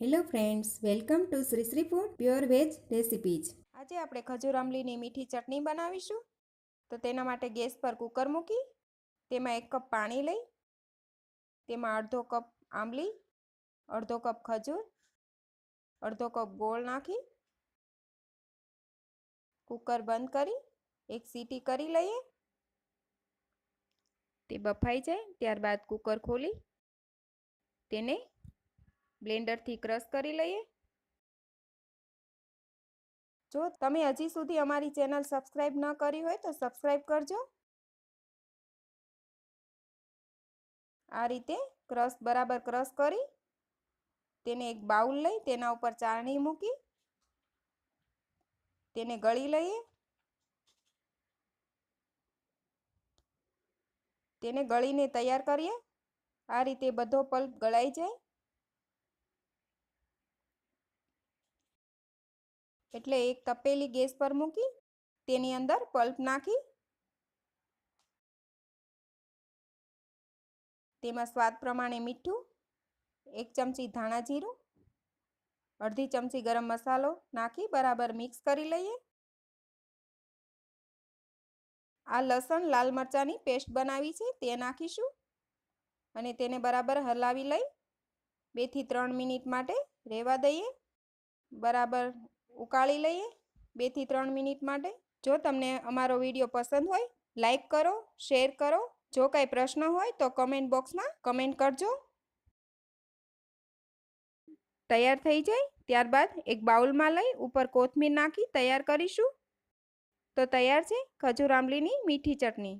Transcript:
Hello friends welcome to Shri Shri food pure veg recipes આજે આપણે ખજૂર આંબલીની મીઠી ચટણી બનાવીશું. તો તેના માટે ગેસ પર કુકર મૂકી, તેમાં એક કપ પાણી લઈ, તેમાં અડધો કપ આંબલી, અડધો કપ ખજૂર, અડધો કપ ગોળ નાખી, કુકર બંધ કરી, એક સીટી કરી લઈએ. તે બફાઈ જાય, ત્યારબાદ કુકર ખોલી, તેને બ્લેન્ડરથી ક્રશ કરી લઈએ. જો તમે હજી સુધી અમારી ચેનલ સબસ્ક્રાઈબ ન કરી હોય તો સબસ્ક્રાઈબ કરજો. આ રીતે ક્રશ, બરાબર ક્રશ કરી તેને એક બાઉલ લઈ તેના ઉપર ચાળણી મૂકી તેને ગળી લઈએ. તેને ગળીને તૈયાર કરીએ. આ રીતે બધો પલ્પ ગળાઈ જાય. એટલે એક તપેલી ગેસ પર મૂકી, તેની અંદર પલ્પ નાખી. તેમાં સ્વાદ પ્રમાણે મીઠું, એક ચમચી ધાણા જીરું, અડધી ચમચી ગરમ મસાલો નાખી બરાબર મિક્સ કરી લઈએ. આ લસણ લાલ મરચાંની પેસ્ટ બનાવી છે, તે નાખીશું અને તેને બરાબર હલાવી લઈ બેથી ત્રણ મિનિટ માટે રહેવા દઈએ. બરાબર ઉકાળી લઈએ બેથી ત્રણ મિનિટ માટે. જો તમને અમારો વીડિયો પસંદ હોય, લાઈક કરો, શેર કરો. જો કાંઈ પ્રશ્ન હોય તો કમેન્ટ બોક્સમાં કમેન્ટ કરજો. તૈયાર થઈ જાય, ત્યારબાદ એક બાઉલમાં લઈ ઉપર કોથમીર નાખી તૈયાર કરીશું. તો તૈયાર છે ખજૂર આંબલીની મીઠી ચટણી.